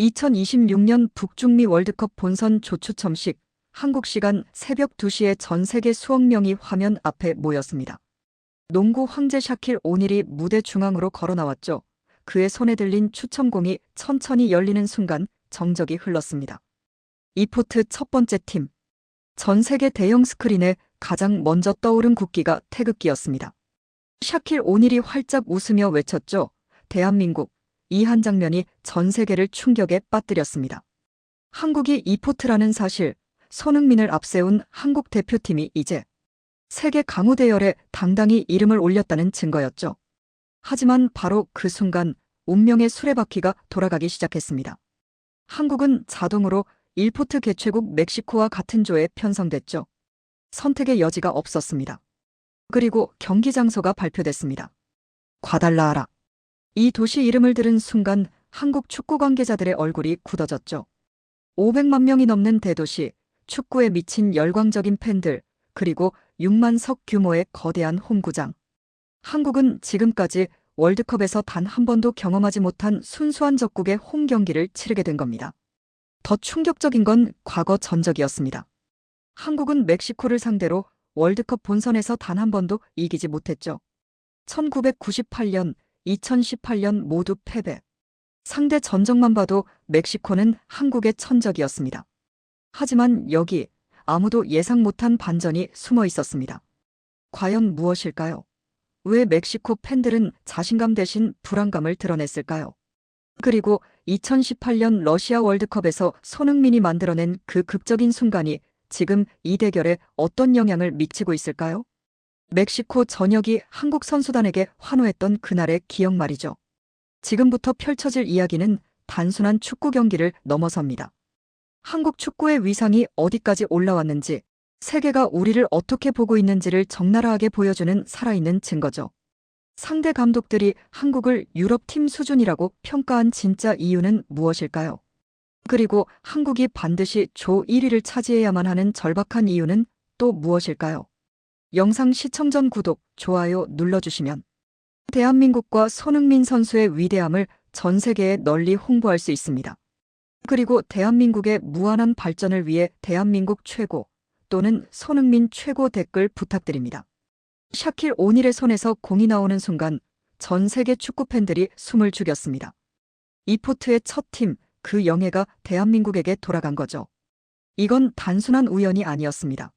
2026년 북중미 월드컵 본선 조추첨식 한국 시간 새벽 2시에 전 세계 수억 명이 화면 앞에 모였습니다. 농구 황제 샤킬 오닐이 무대 중앙으로 걸어 나왔죠. 그의 손에 들린 추첨공이 천천히 열리는 순간 정적이 흘렀습니다. 이포트 첫 번째 팀. 전 세계 대형 스크린에 가장 먼저 떠오른 국기가 태극기였습니다. 샤킬 오닐이 활짝 웃으며 외쳤죠. 대한민국. 이 한 장면이 전 세계를 충격에 빠뜨렸습니다. 한국이 이포트라는 사실, 손흥민을 앞세운 한국 대표팀이 이제 세계 강호 대열에 당당히 이름을 올렸다는 증거였죠. 하지만 바로 그 순간 운명의 수레바퀴가 돌아가기 시작했습니다. 한국은 자동으로 1포트 개최국 멕시코와 같은 조에 편성됐죠. 선택의 여지가 없었습니다. 그리고 경기 장소가 발표됐습니다. 과달라하라. 이 도시 이름을 들은 순간 한국 축구 관계자들의 얼굴이 굳어졌죠. 500만 명이 넘는 대도시, 축구에 미친 열광적인 팬들, 그리고 6만 석 규모의 거대한 홈구장. 한국은 지금까지 월드컵에서 단 한 번도 경험하지 못한 순수한 적국의 홈 경기를 치르게 된 겁니다. 더 충격적인 건 과거 전적이었습니다. 한국은 멕시코를 상대로 월드컵 본선에서 단 한 번도 이기지 못했죠. 1998년, 2018년 모두 패배. 상대 전적만 봐도 멕시코는 한국의 천적이었습니다. 하지만 여기 아무도 예상 못한 반전이 숨어 있었습니다. 과연 무엇일까요? 왜 멕시코 팬들은 자신감 대신 불안감을 드러냈을까요? 그리고 2018년 러시아 월드컵에서 손흥민이 만들어낸 그 극적인 순간이 지금 이 대결에 어떤 영향을 미치고 있을까요? 멕시코 전역이 한국 선수단에게 환호했던 그날의 기억 말이죠. 지금부터 펼쳐질 이야기는 단순한 축구 경기를 넘어섭니다. 한국 축구의 위상이 어디까지 올라왔는지, 세계가 우리를 어떻게 보고 있는지를 적나라하게 보여주는 살아있는 증거죠. 상대 감독들이 한국을 유럽팀 수준이라고 평가한 진짜 이유는 무엇일까요? 그리고 한국이 반드시 조 1위를 차지해야만 하는 절박한 이유는 또 무엇일까요? 영상 시청 전 구독, 좋아요 눌러주시면 대한민국과 손흥민 선수의 위대함을 전 세계에 널리 홍보할 수 있습니다. 그리고 대한민국의 무한한 발전을 위해 대한민국 최고 또는 손흥민 최고 댓글 부탁드립니다. 샤킬 오닐의 손에서 공이 나오는 순간 전 세계 축구 팬들이 숨을 죽였습니다. 이포트의 첫 팀, 그 영예가 대한민국에게 돌아간 거죠. 이건 단순한 우연이 아니었습니다.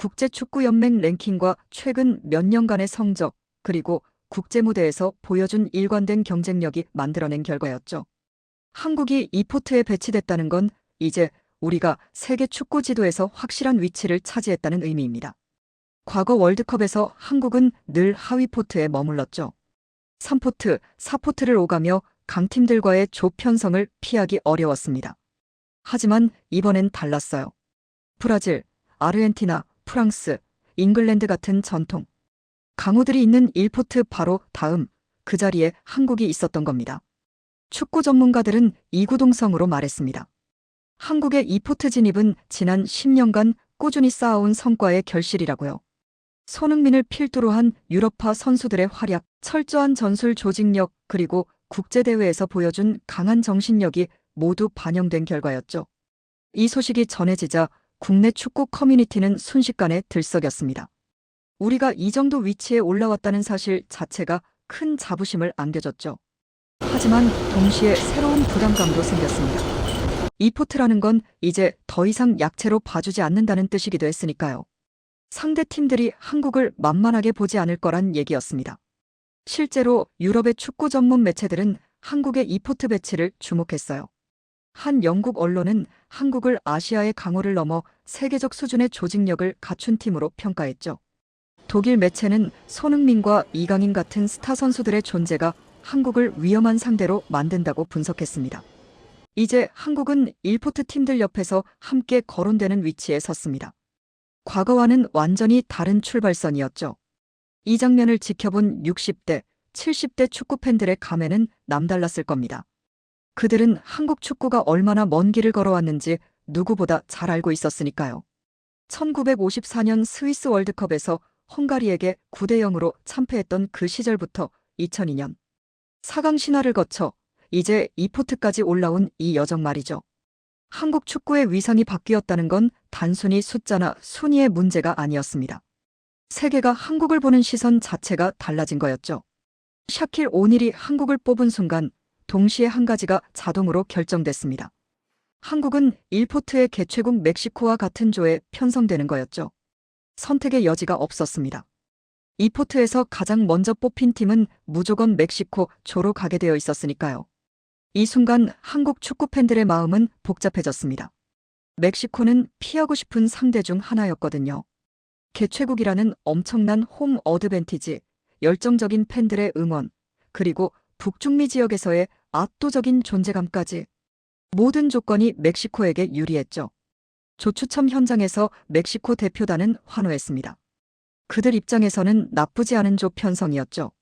국제축구연맹 랭킹과 최근 몇 년간의 성적, 그리고 국제무대에서 보여준 일관된 경쟁력이 만들어낸 결과였죠. 한국이 이 포트에 배치됐다는 건 이제 우리가 세계 축구 지도에서 확실한 위치를 차지했다는 의미입니다. 과거 월드컵에서 한국은 늘 하위 포트에 머물렀죠. 3포트, 4포트를 오가며 강팀들과의 조편성을 피하기 어려웠습니다. 하지만 이번엔 달랐어요. 브라질, 아르헨티나, 프랑스, 잉글랜드 같은 전통. 강호들이 있는 1포트 바로 다음 그 자리에 한국이 있었던 겁니다. 축구 전문가들은 이구동성으로 말했습니다. 한국의 2포트 진입은 지난 10년간 꾸준히 쌓아온 성과의 결실이라고요. 손흥민을 필두로 한 유럽파 선수들의 활약, 철저한 전술 조직력, 그리고 국제대회에서 보여준 강한 정신력이 모두 반영된 결과였죠. 이 소식이 전해지자 국내 축구 커뮤니티는 순식간에 들썩였습니다. 우리가 이 정도 위치에 올라왔다는 사실 자체가 큰 자부심을 안겨줬죠. 하지만 동시에 새로운 부담감도 생겼습니다. 이포트라는 건 이제 더 이상 약체로 봐주지 않는다는 뜻이기도 했으니까요. 상대 팀들이 한국을 만만하게 보지 않을 거란 얘기였습니다. 실제로 유럽의 축구 전문 매체들은 한국의 이포트 배치를 주목했어요. 한 영국 언론은 한국을 아시아의 강호를 넘어 세계적 수준의 조직력을 갖춘 팀으로 평가했죠. 독일 매체는 손흥민과 이강인 같은 스타 선수들의 존재가 한국을 위험한 상대로 만든다고 분석했습니다. 이제 한국은 1포트 팀들 옆에서 함께 거론되는 위치에 섰습니다. 과거와는 완전히 다른 출발선이었죠. 이 장면을 지켜본 60대, 70대 축구 팬들의 감회는 남달랐을 겁니다. 그들은 한국 축구가 얼마나 먼 길을 걸어왔는지 누구보다 잘 알고 있었으니까요. 1954년 스위스 월드컵에서 헝가리에게 9대 0으로 참패했던 그 시절부터 2002년 4강 신화를 거쳐 이제 이포트까지 올라온 이 여정 말이죠. 한국 축구의 위상이 바뀌었다는 건 단순히 숫자나 순위의 문제가 아니었습니다. 세계가 한국을 보는 시선 자체가 달라진 거였죠. 샤킬 오닐이 한국을 뽑은 순간 동시에 한 가지가 자동으로 결정됐습니다. 한국은 1포트의 개최국 멕시코와 같은 조에 편성되는 거였죠. 선택의 여지가 없었습니다. 2포트에서 가장 먼저 뽑힌 팀은 무조건 멕시코 조로 가게 되어 있었으니까요. 이 순간 한국 축구 팬들의 마음은 복잡해졌습니다. 멕시코는 피하고 싶은 상대 중 하나였거든요. 개최국이라는 엄청난 홈 어드밴티지, 열정적인 팬들의 응원, 그리고 북중미 지역에서의 압도적인 존재감까지 모든 조건이 멕시코에게 유리했죠. 조추첨 현장에서 멕시코 대표단은 환호했습니다. 그들 입장에서는 나쁘지 않은 조 편성이었죠.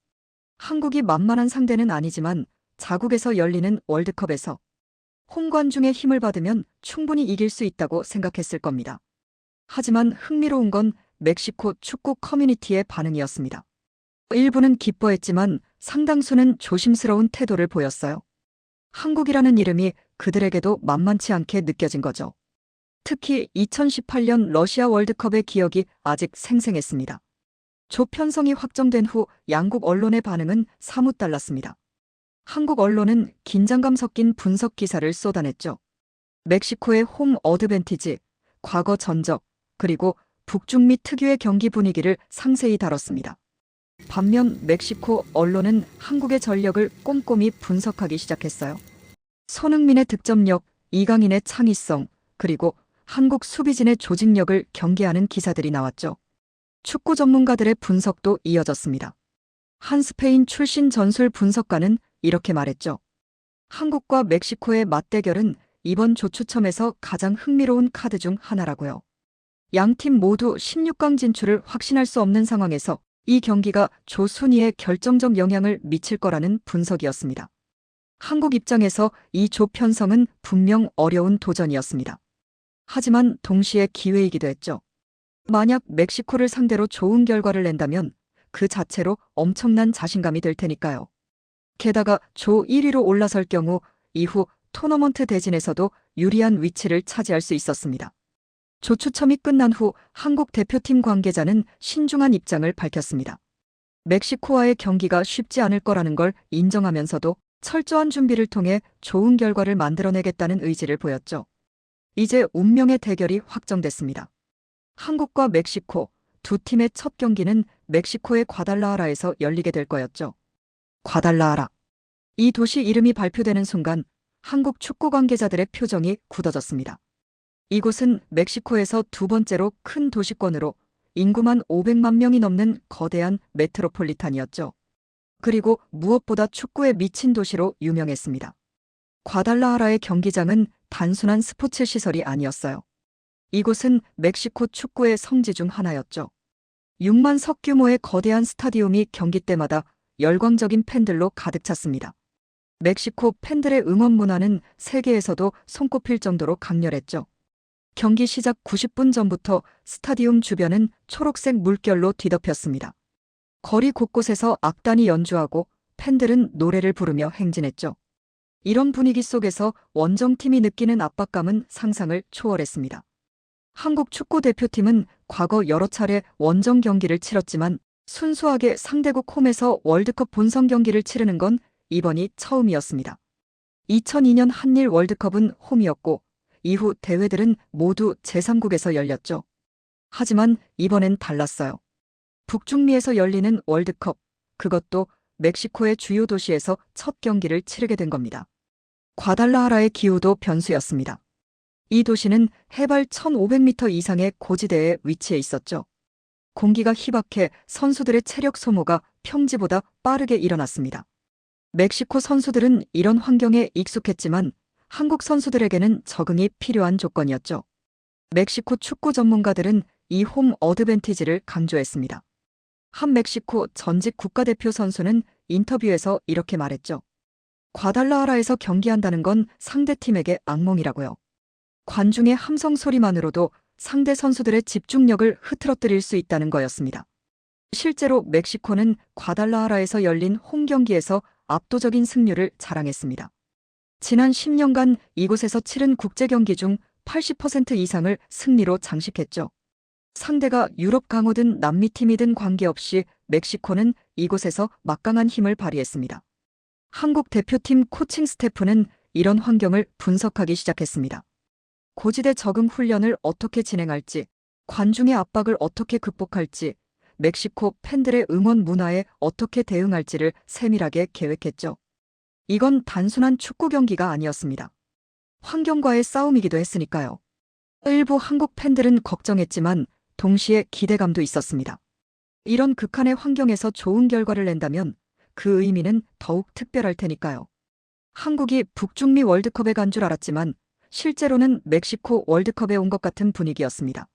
한국이 만만한 상대는 아니지만 자국에서 열리는 월드컵에서 홈관중의 힘을 받으면 충분히 이길 수 있다고 생각했을 겁니다. 하지만 흥미로운 건 멕시코 축구 커뮤니티의 반응이었습니다. 일부는 기뻐했지만 상당수는 조심스러운 태도를 보였어요. 한국이라는 이름이 그들에게도 만만치 않게 느껴진 거죠. 특히 2018년 러시아 월드컵의 기억이 아직 생생했습니다. 조 편성이 확정된 후 양국 언론의 반응은 사뭇 달랐습니다. 한국 언론은 긴장감 섞인 분석 기사를 쏟아냈죠. 멕시코의 홈 어드밴티지, 과거 전적, 그리고 북중미 특유의 경기 분위기를 상세히 다뤘습니다. 반면 멕시코 언론은 한국의 전력을 꼼꼼히 분석하기 시작했어요. 손흥민의 득점력, 이강인의 창의성, 그리고 한국 수비진의 조직력을 경계하는 기사들이 나왔죠. 축구 전문가들의 분석도 이어졌습니다. 한 스페인 출신 전술 분석가는 이렇게 말했죠. 한국과 멕시코의 맞대결은 이번 조추첨에서 가장 흥미로운 카드 중 하나라고요. 양 팀 모두 16강 진출을 확신할 수 없는 상황에서 이 경기가 조 순위에 결정적 영향을 미칠 거라는 분석이었습니다. 한국 입장에서 이 조 편성은 분명 어려운 도전이었습니다. 하지만 동시에 기회이기도 했죠. 만약 멕시코를 상대로 좋은 결과를 낸다면 그 자체로 엄청난 자신감이 될 테니까요. 게다가 조 1위로 올라설 경우 이후 토너먼트 대진에서도 유리한 위치를 차지할 수 있었습니다. 조 추첨이 끝난 후 한국 대표팀 관계자는 신중한 입장을 밝혔습니다. 멕시코와의 경기가 쉽지 않을 거라는 걸 인정하면서도 철저한 준비를 통해 좋은 결과를 만들어내겠다는 의지를 보였죠. 이제 운명의 대결이 확정됐습니다. 한국과 멕시코 두 팀의 첫 경기는 멕시코의 과달라하라에서 열리게 될 거였죠. 과달라하라. 이 도시 이름이 발표되는 순간 한국 축구 관계자들의 표정이 굳어졌습니다. 이곳은 멕시코에서 두 번째로 큰 도시권으로 인구만 500만 명이 넘는 거대한 메트로폴리탄이었죠. 그리고 무엇보다 축구에 미친 도시로 유명했습니다. 과달라하라의 경기장은 단순한 스포츠 시설이 아니었어요. 이곳은 멕시코 축구의 성지 중 하나였죠. 6만 석 규모의 거대한 스타디움이 경기 때마다 열광적인 팬들로 가득 찼습니다. 멕시코 팬들의 응원 문화는 세계에서도 손꼽힐 정도로 강렬했죠. 경기 시작 90분 전부터 스타디움 주변은 초록색 물결로 뒤덮였습니다. 거리 곳곳에서 악단이 연주하고 팬들은 노래를 부르며 행진했죠. 이런 분위기 속에서 원정팀이 느끼는 압박감은 상상을 초월했습니다. 한국 축구 대표팀은 과거 여러 차례 원정 경기를 치렀지만 순수하게 상대국 홈에서 월드컵 본선 경기를 치르는 건 이번이 처음이었습니다. 2002년 한일 월드컵은 홈이었고 이후 대회들은 모두 제3국에서 열렸죠. 하지만 이번엔 달랐어요. 북중미에서 열리는 월드컵, 그것도 멕시코의 주요 도시에서 첫 경기를 치르게 된 겁니다. 과달라하라의 기후도 변수였습니다. 이 도시는 해발 1500m 이상의 고지대에 위치해 있었죠. 공기가 희박해 선수들의 체력 소모가 평지보다 빠르게 일어났습니다. 멕시코 선수들은 이런 환경에 익숙했지만 한국 선수들에게는 적응이 필요한 조건이었죠. 멕시코 축구 전문가들은 이 홈 어드밴티지를 강조했습니다. 한 멕시코 전직 국가대표 선수는 인터뷰에서 이렇게 말했죠. 과달라하라에서 경기한다는 건 상대팀에게 악몽이라고요. 관중의 함성 소리만으로도 상대 선수들의 집중력을 흐트러뜨릴 수 있다는 거였습니다. 실제로 멕시코는 과달라하라에서 열린 홈 경기에서 압도적인 승률을 자랑했습니다. 지난 10년간 이곳에서 치른 국제 경기 중 80% 이상을 승리로 장식했죠. 상대가 유럽 강호든 남미 팀이든 관계없이 멕시코는 이곳에서 막강한 힘을 발휘했습니다. 한국 대표팀 코칭 스태프는 이런 환경을 분석하기 시작했습니다. 고지대 적응 훈련을 어떻게 진행할지, 관중의 압박을 어떻게 극복할지, 멕시코 팬들의 응원 문화에 어떻게 대응할지를 세밀하게 계획했죠. 이건 단순한 축구 경기가 아니었습니다. 환경과의 싸움이기도 했으니까요. 일부 한국 팬들은 걱정했지만 동시에 기대감도 있었습니다. 이런 극한의 환경에서 좋은 결과를 낸다면 그 의미는 더욱 특별할 테니까요. 한국이 북중미 월드컵에 간 줄 알았지만 실제로는 멕시코 월드컵에 온 것 같은 분위기였습니다.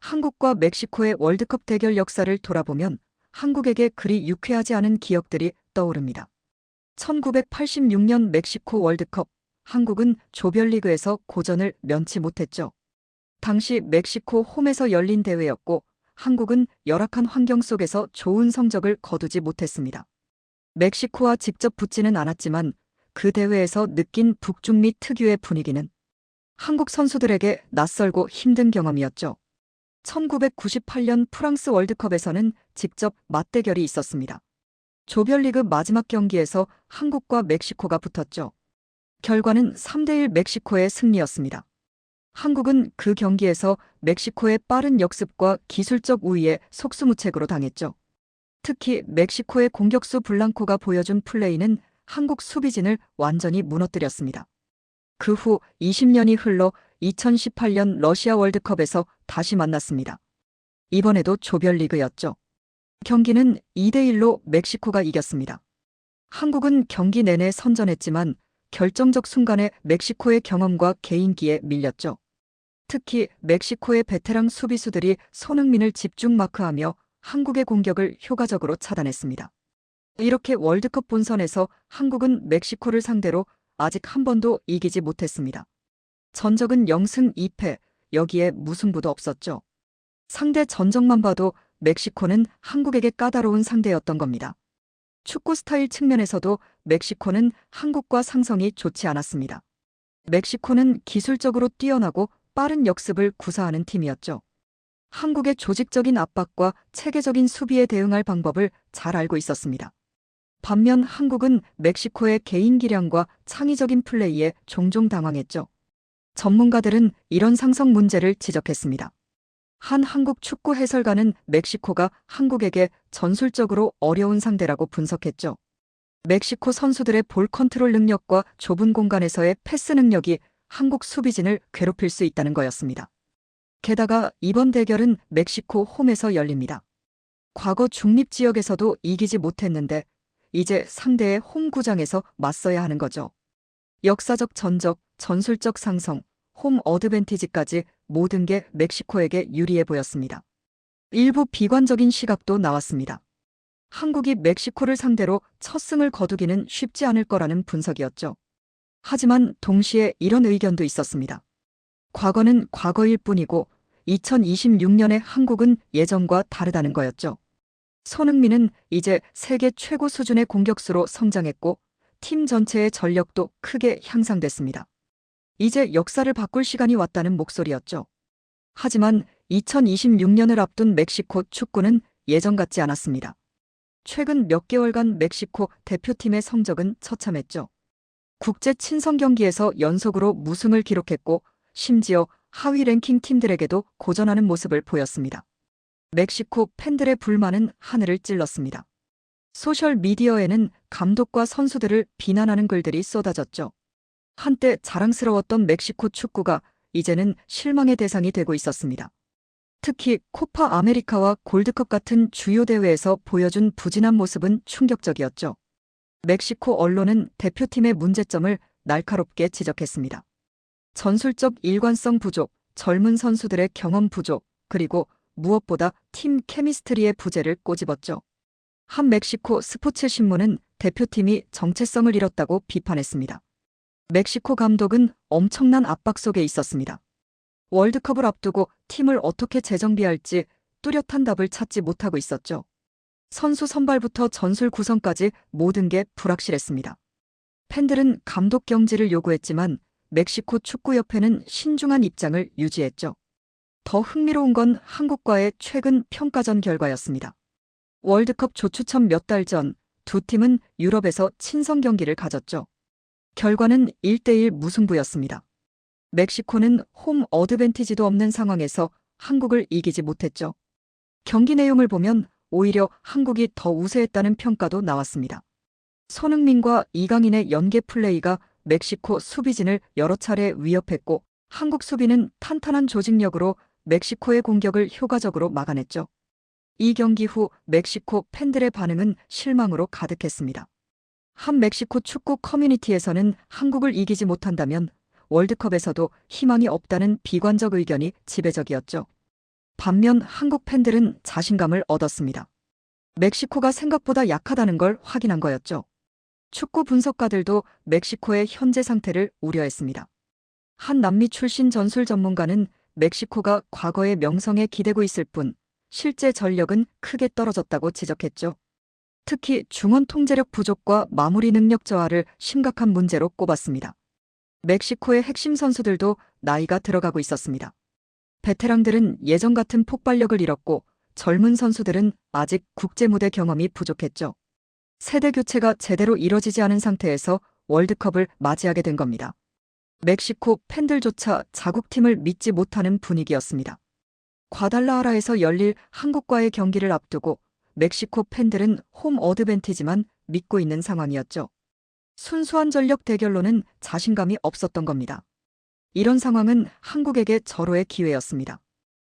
한국과 멕시코의 월드컵 대결 역사를 돌아보면 한국에게 그리 유쾌하지 않은 기억들이 떠오릅니다. 1986년 멕시코 월드컵, 한국은 조별리그에서 고전을 면치 못했죠. 당시 멕시코 홈에서 열린 대회였고 한국은 열악한 환경 속에서 좋은 성적을 거두지 못했습니다. 멕시코와 직접 붙지는 않았지만 그 대회에서 느낀 북중미 특유의 분위기는 한국 선수들에게 낯설고 힘든 경험이었죠. 1998년 프랑스 월드컵에서는 직접 맞대결이 있었습니다. 조별리그 마지막 경기에서 한국과 멕시코가 붙었죠. 결과는 3대1 멕시코의 승리였습니다. 한국은 그 경기에서 멕시코의 빠른 역습과 기술적 우위에 속수무책으로 당했죠. 특히 멕시코의 공격수 블랑코가 보여준 플레이는 한국 수비진을 완전히 무너뜨렸습니다. 그 후 20년이 흘러 2018년 러시아 월드컵에서 다시 만났습니다. 이번에도 조별리그였죠. 경기는 2대1로 멕시코가 이겼습니다. 한국은 경기 내내 선전했지만 결정적 순간에 멕시코의 경험과 개인기에 밀렸죠. 특히 멕시코의 베테랑 수비수들이 손흥민을 집중 마크하며 한국의 공격을 효과적으로 차단했습니다. 이렇게 월드컵 본선에서 한국은 멕시코를 상대로 아직 한 번도 이기지 못했습니다. 전적은 0승 2패, 여기에 무승부도 없었죠. 상대 전적만 봐도 멕시코는 한국에게 까다로운 상대였던 겁니다. 축구 스타일 측면에서도 멕시코는 한국과 상성이 좋지 않았습니다. 멕시코는 기술적으로 뛰어나고 빠른 역습을 구사하는 팀이었죠. 한국의 조직적인 압박과 체계적인 수비에 대응할 방법을 잘 알고 있었습니다. 반면 한국은 멕시코의 개인 기량과 창의적인 플레이에 종종 당황했죠. 전문가들은 이런 상성 문제를 지적했습니다. 한 한국 축구 해설가는 멕시코가 한국에게 전술적으로 어려운 상대라고 분석했죠. 멕시코 선수들의 볼 컨트롤 능력과 좁은 공간에서의 패스 능력이 한국 수비진을 괴롭힐 수 있다는 거였습니다. 게다가 이번 대결은 멕시코 홈에서 열립니다. 과거 중립 지역에서도 이기지 못했는데 이제 상대의 홈구장에서 맞서야 하는 거죠. 역사적 전적, 전술적 상성, 홈 어드밴티지까지 모든 게 멕시코에게 유리해 보였습니다. 일부 비관적인 시각도 나왔습니다. 한국이 멕시코를 상대로 첫 승을 거두기는 쉽지 않을 거라는 분석이었죠. 하지만 동시에 이런 의견도 있었습니다. 과거는 과거일 뿐이고 2026년의 한국은 예전과 다르다는 거였죠. 손흥민은 이제 세계 최고 수준의 공격수로 성장했고 팀 전체의 전력도 크게 향상됐습니다. 이제 역사를 바꿀 시간이 왔다는 목소리였죠. 하지만 2026년을 앞둔 멕시코 축구는 예전 같지 않았습니다. 최근 몇 개월간 멕시코 대표팀의 성적은 처참했죠. 국제 친선 경기에서 연속으로 무승을 기록했고 심지어 하위 랭킹 팀들에게도 고전하는 모습을 보였습니다. 멕시코 팬들의 불만은 하늘을 찔렀습니다. 소셜 미디어에는 감독과 선수들을 비난하는 글들이 쏟아졌죠. 한때 자랑스러웠던 멕시코 축구가 이제는 실망의 대상이 되고 있었습니다. 특히 코파 아메리카와 골드컵 같은 주요 대회에서 보여준 부진한 모습은 충격적이었죠. 멕시코 언론은 대표팀의 문제점을 날카롭게 지적했습니다. 전술적 일관성 부족, 젊은 선수들의 경험 부족, 그리고 무엇보다 팀 케미스트리의 부재를 꼬집었죠. 한 멕시코 스포츠 신문은 대표팀이 정체성을 잃었다고 비판했습니다. 멕시코 감독은 엄청난 압박 속에 있었습니다. 월드컵을 앞두고 팀을 어떻게 재정비할지 뚜렷한 답을 찾지 못하고 있었죠. 선수 선발부터 전술 구성까지 모든 게 불확실했습니다. 팬들은 감독 경질을 요구했지만 멕시코 축구협회는 신중한 입장을 유지했죠. 더 흥미로운 건 한국과의 최근 평가전 결과였습니다. 월드컵 조추첨 몇 달 전 두 팀은 유럽에서 친선 경기를 가졌죠. 결과는 1대1 무승부였습니다. 멕시코는 홈 어드밴티지도 없는 상황에서 한국을 이기지 못했죠. 경기 내용을 보면 오히려 한국이 더 우세했다는 평가도 나왔습니다. 손흥민과 이강인의 연계 플레이가 멕시코 수비진을 여러 차례 위협했고 한국 수비는 탄탄한 조직력으로 멕시코의 공격을 효과적으로 막아냈죠. 이 경기 후 멕시코 팬들의 반응은 실망으로 가득했습니다. 한 멕시코 축구 커뮤니티에서는 한국을 이기지 못한다면 월드컵에서도 희망이 없다는 비관적 의견이 지배적이었죠. 반면 한국 팬들은 자신감을 얻었습니다. 멕시코가 생각보다 약하다는 걸 확인한 거였죠. 축구 분석가들도 멕시코의 현재 상태를 우려했습니다. 한 남미 출신 전술 전문가는 멕시코가 과거의 명성에 기대고 있을 뿐 실제 전력은 크게 떨어졌다고 지적했죠. 특히 중원 통제력 부족과 마무리 능력 저하를 심각한 문제로 꼽았습니다. 멕시코의 핵심 선수들도 나이가 들어가고 있었습니다. 베테랑들은 예전 같은 폭발력을 잃었고 젊은 선수들은 아직 국제 무대 경험이 부족했죠. 세대 교체가 제대로 이뤄지지 않은 상태에서 월드컵을 맞이하게 된 겁니다. 멕시코 팬들조차 자국팀을 믿지 못하는 분위기였습니다. 과달라하라에서 열릴 한국과의 경기를 앞두고 멕시코 팬들은 홈 어드밴티지만 믿고 있는 상황이었죠. 순수한 전력 대결로는 자신감이 없었던 겁니다. 이런 상황은 한국에게 절호의 기회였습니다.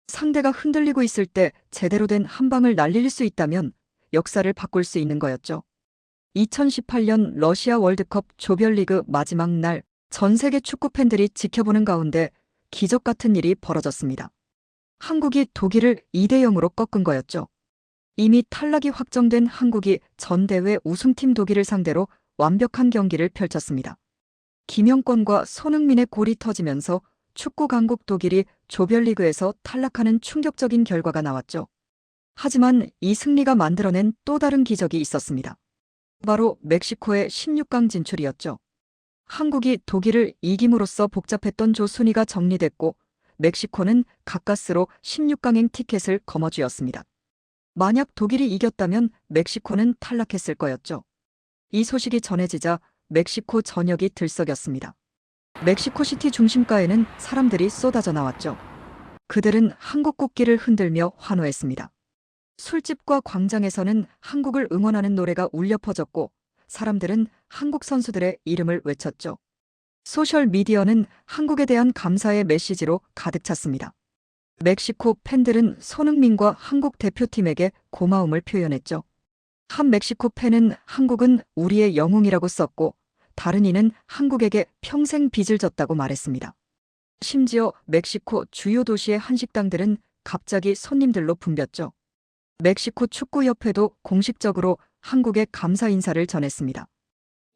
상대가 흔들리고 있을 때 제대로 된 한 방을 날릴 수 있다면 역사를 바꿀 수 있는 거였죠. 2018년 러시아 월드컵 조별리그 마지막 날 전 세계 축구 팬들이 지켜보는 가운데 기적 같은 일이 벌어졌습니다. 한국이 독일을 2대 0으로 꺾은 거였죠. 이미 탈락이 확정된 한국이 전 대회 우승팀 독일을 상대로 완벽한 경기를 펼쳤습니다. 김영권과 손흥민의 골이 터지면서 축구 강국 독일이 조별리그에서 탈락하는 충격적인 결과가 나왔죠. 하지만 이 승리가 만들어낸 또 다른 기적이 있었습니다. 바로 멕시코의 16강 진출이었죠. 한국이 독일을 이김으로써 복잡했던 조 순위가 정리됐고 멕시코는 가까스로 16강행 티켓을 거머쥐었습니다. 만약 독일이 이겼다면 멕시코는 탈락했을 거였죠. 이 소식이 전해지자 멕시코 전역이 들썩였습니다. 멕시코 시티 중심가에는 사람들이 쏟아져 나왔죠. 그들은 한국 국기를 흔들며 환호했습니다. 술집과 광장에서는 한국을 응원하는 노래가 울려 퍼졌고 사람들은 한국 선수들의 이름을 외쳤죠. 소셜 미디어는 한국에 대한 감사의 메시지로 가득 찼습니다. 멕시코 팬들은 손흥민과 한국 대표팀에게 고마움을 표현했죠. 한 멕시코 팬은 한국은 우리의 영웅이라고 썼고 다른 이는 한국에게 평생 빚을 졌다고 말했습니다. 심지어 멕시코 주요 도시의 한식당들은 갑자기 손님들로 붐볐죠. 멕시코 축구협회도 공식적으로 한국에 감사 인사를 전했습니다.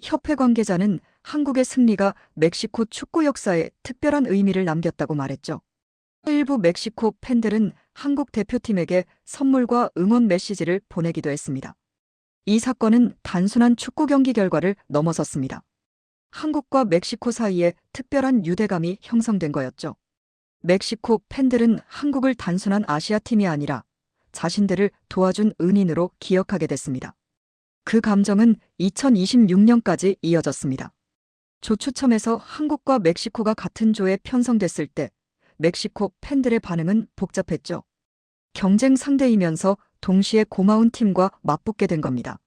협회 관계자는 한국의 승리가 멕시코 축구 역사에 특별한 의미를 남겼다고 말했죠. 일부 멕시코 팬들은 한국 대표팀에게 선물과 응원 메시지를 보내기도 했습니다. 이 사건은 단순한 축구 경기 결과를 넘어섰습니다. 한국과 멕시코 사이에 특별한 유대감이 형성된 거였죠. 멕시코 팬들은 한국을 단순한 아시아 팀이 아니라 자신들을 도와준 은인으로 기억하게 됐습니다. 그 감정은 2026년까지 이어졌습니다. 조추첨에서 한국과 멕시코가 같은 조에 편성됐을 때 멕시코 팬들의 반응은 복잡했죠. 경쟁 상대이면서 동시에 고마운 팀과 맞붙게 된 겁니다.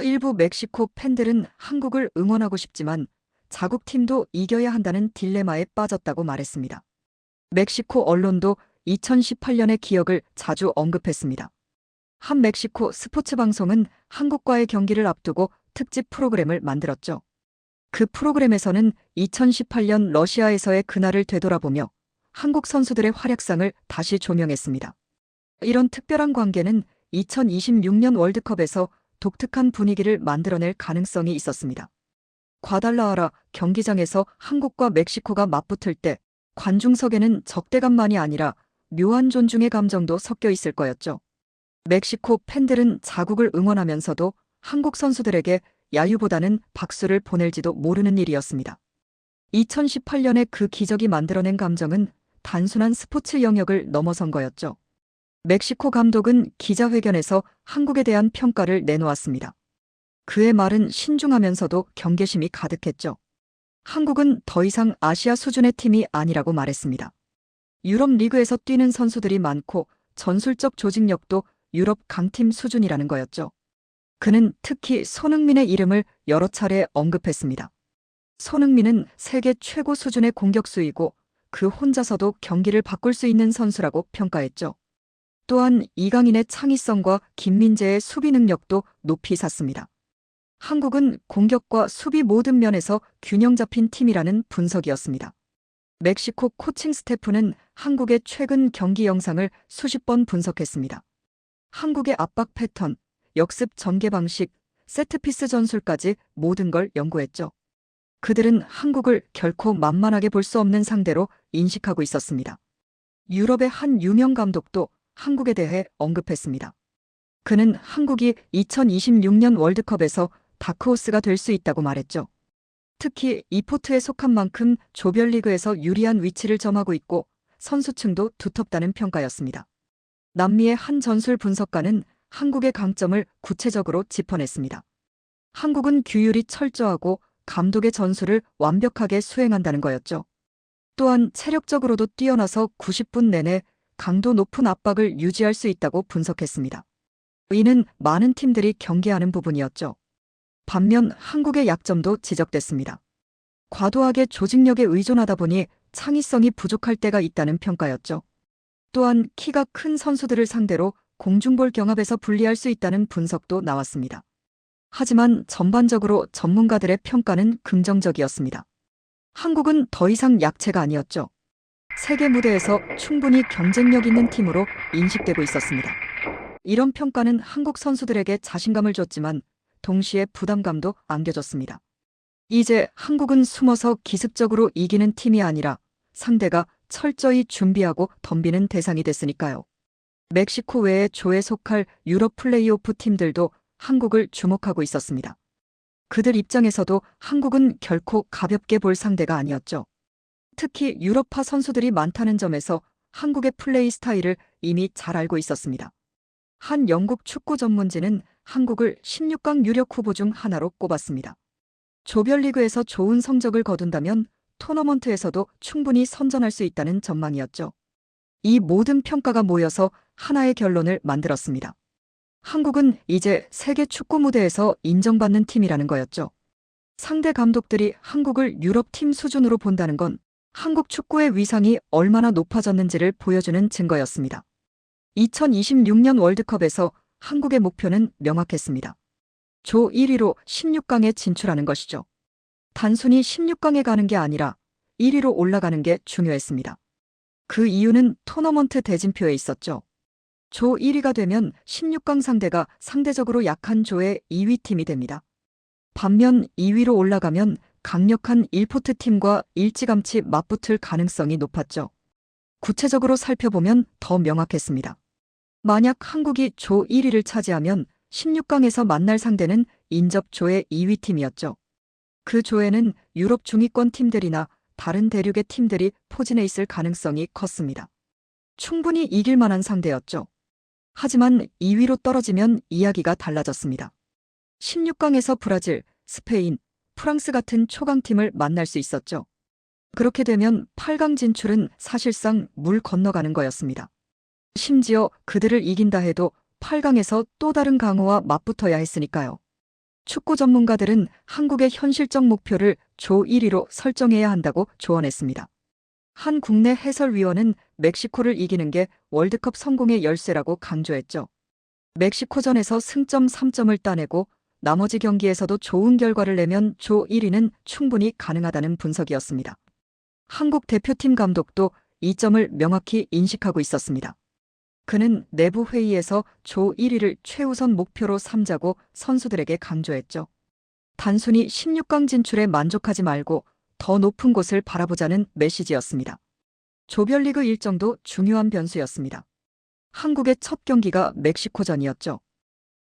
일부 멕시코 팬들은 한국을 응원하고 싶지만 자국 팀도 이겨야 한다는 딜레마에 빠졌다고 말했습니다. 멕시코 언론도 2018년의 기억을 자주 언급했습니다. 한 멕시코 스포츠 방송은 한국과의 경기를 앞두고 특집 프로그램을 만들었죠. 그 프로그램에서는 2018년 러시아에서의 그날을 되돌아보며 한국 선수들의 활약상을 다시 조명했습니다. 이런 특별한 관계는 2026년 월드컵에서 독특한 분위기를 만들어낼 가능성이 있었습니다. 과달라하라 경기장에서 한국과 멕시코가 맞붙을 때 관중석에는 적대감만이 아니라 묘한 존중의 감정도 섞여 있을 거였죠. 멕시코 팬들은 자국을 응원하면서도 한국 선수들에게 야유보다는 박수를 보낼지도 모르는 일이었습니다. 2018년에 그 기적이 만들어낸 감정은 단순한 스포츠 영역을 넘어선 거였죠. 멕시코 감독은 기자회견에서 한국에 대한 평가를 내놓았습니다. 그의 말은 신중하면서도 경계심이 가득했죠. 한국은 더 이상 아시아 수준의 팀이 아니라고 말했습니다. 유럽 리그에서 뛰는 선수들이 많고 전술적 조직력도 유럽 강팀 수준이라는 거였죠. 그는 특히 손흥민의 이름을 여러 차례 언급했습니다. 손흥민은 세계 최고 수준의 공격수이고 그 혼자서도 경기를 바꿀 수 있는 선수라고 평가했죠. 또한 이강인의 창의성과 김민재의 수비 능력도 높이 샀습니다. 한국은 공격과 수비 모든 면에서 균형 잡힌 팀이라는 분석이었습니다. 멕시코 코칭 스태프는 한국의 최근 경기 영상을 수십 번 분석했습니다. 한국의 압박 패턴, 역습 전개 방식, 세트피스 전술까지 모든 걸 연구했죠. 그들은 한국을 결코 만만하게 볼 수 없는 상대로 인식하고 있었습니다. 유럽의 한 유명 감독도 한국에 대해 언급했습니다. 그는 한국이 2026년 월드컵에서 다크호스가 될 수 있다고 말했죠. 특히 이포트에 속한 만큼 조별리그에서 유리한 위치를 점하고 있고 선수층도 두텁다는 평가였습니다. 남미의 한 전술 분석가는 한국의 강점을 구체적으로 짚어냈습니다. 한국은 규율이 철저하고 감독의 전술을 완벽하게 수행한다는 거였죠. 또한 체력적으로도 뛰어나서 90분 내내 강도 높은 압박을 유지할 수 있다고 분석했습니다. 이는 많은 팀들이 경계하는 부분이었죠. 반면 한국의 약점도 지적됐습니다. 과도하게 조직력에 의존하다 보니 창의성이 부족할 때가 있다는 평가였죠. 또한 키가 큰 선수들을 상대로 공중볼 경합에서 불리할 수 있다는 분석도 나왔습니다. 하지만 전반적으로 전문가들의 평가는 긍정적이었습니다. 한국은 더 이상 약체가 아니었죠. 세계 무대에서 충분히 경쟁력 있는 팀으로 인식되고 있었습니다. 이런 평가는 한국 선수들에게 자신감을 줬지만 동시에 부담감도 안겨줬습니다. 이제 한국은 숨어서 기습적으로 이기는 팀이 아니라 상대가 철저히 준비하고 덤비는 대상이 됐으니까요. 멕시코 외의 조에 속할 유럽 플레이오프 팀들도 한국을 주목하고 있었습니다. 그들 입장에서도 한국은 결코 가볍게 볼 상대가 아니었죠. 특히 유럽파 선수들이 많다는 점에서 한국의 플레이 스타일을 이미 잘 알고 있었습니다. 한 영국 축구 전문지는 한국을 16강 유력 후보 중 하나로 꼽았습니다. 조별리그에서 좋은 성적을 거둔다면 토너먼트에서도 충분히 선전할 수 있다는 전망이었죠. 이 모든 평가가 모여서 하나의 결론을 만들었습니다. 한국은 이제 세계 축구 무대에서 인정받는 팀이라는 거였죠. 상대 감독들이 한국을 유럽 팀 수준으로 본다는 건 한국 축구의 위상이 얼마나 높아졌는지를 보여주는 증거였습니다. 2026년 월드컵에서 한국의 목표는 명확했습니다. 조 1위로 16강에 진출하는 것이죠. 단순히 16강에 가는 게 아니라 1위로 올라가는 게 중요했습니다. 그 이유는 토너먼트 대진표에 있었죠. 조 1위가 되면 16강 상대가 상대적으로 약한 조의 2위 팀이 됩니다. 반면 2위로 올라가면 강력한 1포트 팀과 일찌감치 맞붙을 가능성이 높았죠. 구체적으로 살펴보면 더 명확했습니다. 만약 한국이 조 1위를 차지하면 16강에서 만날 상대는 인접 조의 2위 팀이었죠. 그 조에는 유럽 중위권 팀들이나 다른 대륙의 팀들이 포진해 있을 가능성이 컸습니다. 충분히 이길 만한 상대였죠. 하지만 2위로 떨어지면 이야기가 달라졌습니다. 16강에서 브라질, 스페인, 프랑스 같은 초강팀을 만날 수 있었죠. 그렇게 되면 8강 진출은 사실상 물 건너가는 거였습니다. 심지어 그들을 이긴다 해도 8강에서 또 다른 강호와 맞붙어야 했으니까요. 축구 전문가들은 한국의 현실적 목표를 조 1위로 설정해야 한다고 조언했습니다. 한 국내 해설위원은 멕시코를 이기는 게 월드컵 성공의 열쇠라고 강조했죠. 멕시코전에서 승점 3점을 따내고 나머지 경기에서도 좋은 결과를 내면 조 1위는 충분히 가능하다는 분석이었습니다. 한국 대표팀 감독도 이 점을 명확히 인식하고 있었습니다. 그는 내부 회의에서 조 1위를 최우선 목표로 삼자고 선수들에게 강조했죠. 단순히 16강 진출에 만족하지 말고 더 높은 곳을 바라보자는 메시지였습니다. 조별리그 일정도 중요한 변수였습니다. 한국의 첫 경기가 멕시코전이었죠.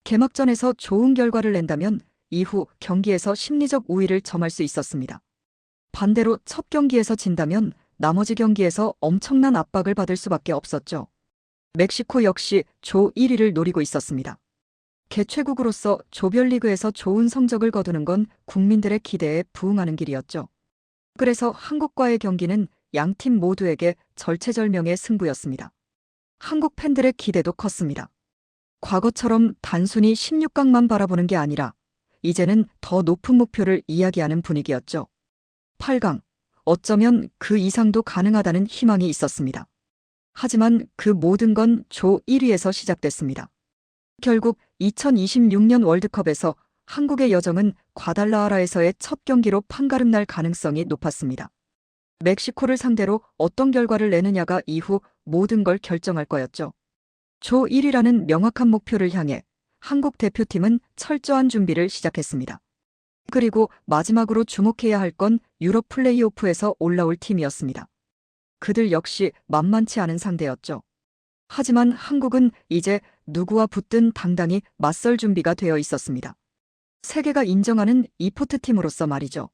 개막전에서 좋은 결과를 낸다면 이후 경기에서 심리적 우위를 점할 수 있었습니다. 반대로 첫 경기에서 진다면 나머지 경기에서 엄청난 압박을 받을 수밖에 없었죠. 멕시코 역시 조 1위를 노리고 있었습니다. 개최국으로서 조별리그에서 좋은 성적을 거두는 건 국민들의 기대에 부응하는 길이었죠. 그래서 한국과의 경기는 양팀 모두에게 절체절명의 승부였습니다. 한국 팬들의 기대도 컸습니다. 과거처럼 단순히 16강만 바라보는 게 아니라 이제는 더 높은 목표를 이야기하는 분위기였죠. 8강. 어쩌면 그 이상도 가능하다는 희망이 있었습니다. 하지만 그 모든 건 조 1위에서 시작됐습니다. 결국 2026년 월드컵에서 한국의 여정은 과달라하라에서의 첫 경기로 판가름 날 가능성이 높았습니다. 멕시코를 상대로 어떤 결과를 내느냐가 이후 모든 걸 결정할 거였죠. 조 1위라는 명확한 목표를 향해 한국 대표팀은 철저한 준비를 시작했습니다. 그리고 마지막으로 주목해야 할 건 유럽 플레이오프에서 올라올 팀이었습니다. 그들 역시 만만치 않은 상대였죠. 하지만 한국은 이제 누구와 붙든 당당히 맞설 준비가 되어 있었습니다. 세계가 인정하는 이포트 팀으로서 말이죠.